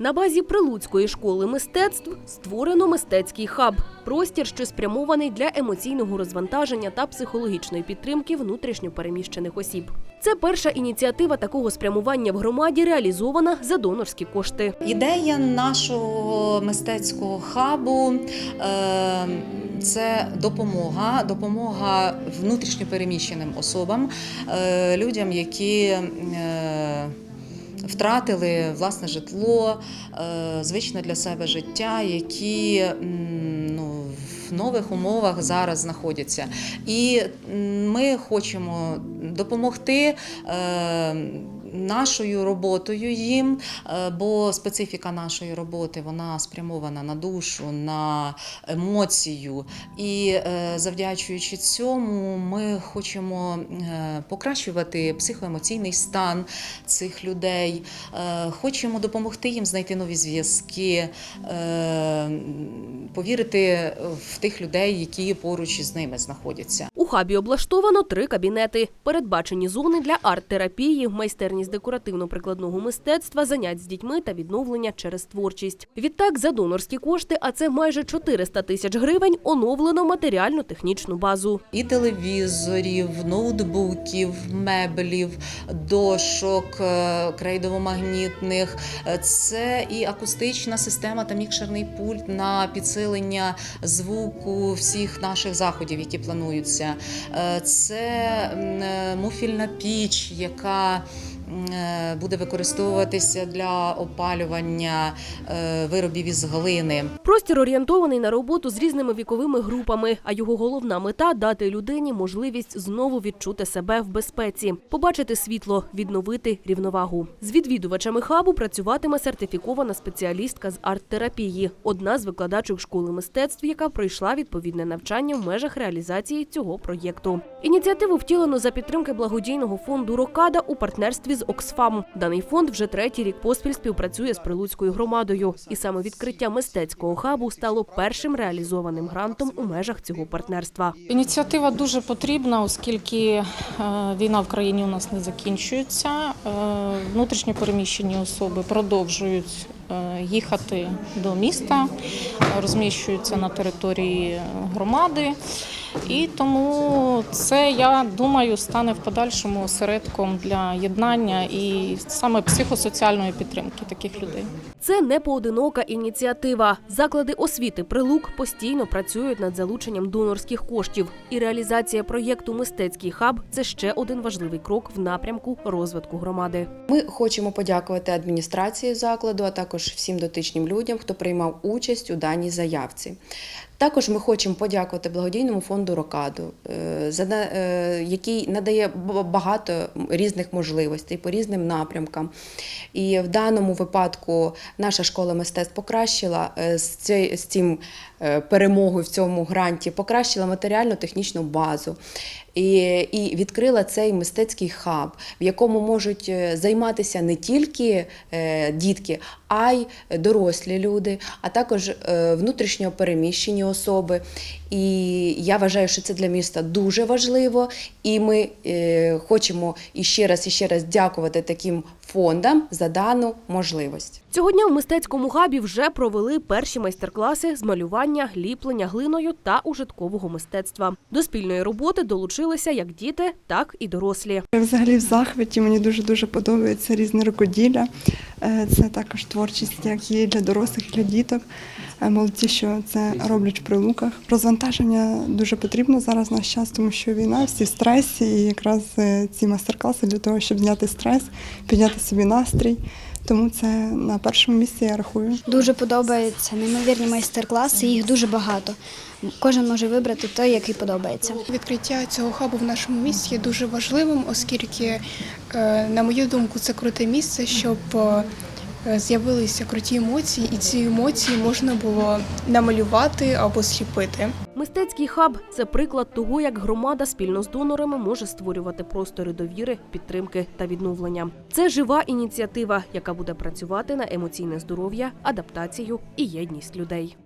На базі Прилуцької школи мистецтв створено мистецький хаб простір, що спрямований для емоційного розвантаження та психологічної підтримки внутрішньо переміщених осіб. Це перша ініціатива такого спрямування в громаді, реалізована за донорські кошти. Ідея нашого мистецького хабу е, це допомога, допомога внутрішньо переміщеним особам, е, людям, які е, втратили власне житло, е, звичне для себе життя, які ну, в нових умовах зараз знаходяться. І ми хочемо допомогти. Нашою роботою їм, е, бо специфіка нашої роботи вона спрямована на душу, на емоцію. І е, завдячуючи цьому, ми хочемо е, покращувати психоемоційний стан цих людей, хочемо допомогти їм знайти нові зв'язки, повірити в тих людей, які поруч із ними знаходяться. У хабі облаштовано три кабінети. Передбачені зони для арт-терапії, майстерність декоративно-прикладного мистецтва, занять з дітьми та відновлення через творчість. Відтак, за донорські кошти, а це майже 400 тисяч гривень, оновлено матеріально-технічну базу. і телевізорів, ноутбуків, меблів, дошок е, крейдово-магнітних. Е, Це і акустична система та мікшерний пульт на підсилення звуку всіх наших заходів, які плануються. Е, Це е, муфільна піч, яка буде використовуватися для опалювання е, виробів із глини. Простір орієнтований на роботу з різними віковими групами, а його головна мета дати людині можливість знову відчути себе в безпеці, побачити світло, відновити рівновагу. З відвідувачами хабу працюватиме сертифікована спеціалістка з арт-терапії, одна з викладачок школи мистецтв, яка пройшла відповідне навчання в межах реалізації цього проєкту. Ініціативу втілено за підтримки благодійного фонду Рокада у партнерстві з Оксфам. Даний фонд вже третій рік поспіль співпрацює з Прилуцькою громадою, і саме відкриття мистецького хабу стало першим реалізованим грантом у межах цього партнерства. Ініціатива дуже потрібна, оскільки е, війна в країні у нас не закінчується. Е, Внутрішньо переміщені особи продовжують е, їхати до міста, розміщуються на території громади. І тому це, я думаю, стане в подальшому осередком для єднання і саме психосоціальної підтримки таких людей. Це не поодинока ініціатива. Заклади освіти Прилук постійно працюють над залученням донорських коштів. І реалізація проєкту Мистецький хаб це ще один важливий крок в напрямку розвитку громади. Ми хочемо подякувати адміністрації закладу, а також всім дотичним людям, хто приймав участь у даній заявці. Також ми хочемо подякувати благодійному фонду Рокаду, е, за е, який надає багато різних можливостей по різним напрямкам. І в даному випадку наша школа мистецтв покращила е, з цим перемогою в цьому гранті, покращила матеріально-технічну базу. І, і відкрила цей мистецький хаб, в якому можуть е, займатися не тільки е, дітки, а й дорослі люди, а також е, внутрішньо переміщені особи. І я вважаю, що це для міста дуже важливо. І ми хочемо іще раз і ще раз дякувати таким фондам за дану можливість. Цього дня в мистецькому хабі вже провели перші майстер-класи з малювання, ліплення глиною та ужиткового мистецтва. До спільної роботи долучилися як діти, так і дорослі. Взагалі в захваті, мені дуже-дуже подобається різне рукоділля. Е, Це також творчість, як є для дорослих, для діток. Е, Молодці, що це роблять в прилуках. Розвантаження дуже потрібно зараз в наш час, тому що війна, всі в стресі, і якраз е, ці майстер-класи для того, щоб зняти стрес, підняти собі настрій. Тому це на першому місці я рахую. Дуже подобаються неймовірні майстер-класи, їх дуже багато. Кожен може вибрати той, який подобається. Відкриття цього хабу в нашому місті є дуже важливим, оскільки, е, на мою думку, це круте місце, щоб е, з'явилися круті емоції, і ці емоції можна було намалювати або зліпити. Мистецький хаб це приклад того, як громада спільно з донорами може створювати простори довіри, підтримки та відновлення. Це жива ініціатива, яка буде працювати на емоційне здоров'я, адаптацію і єдність людей.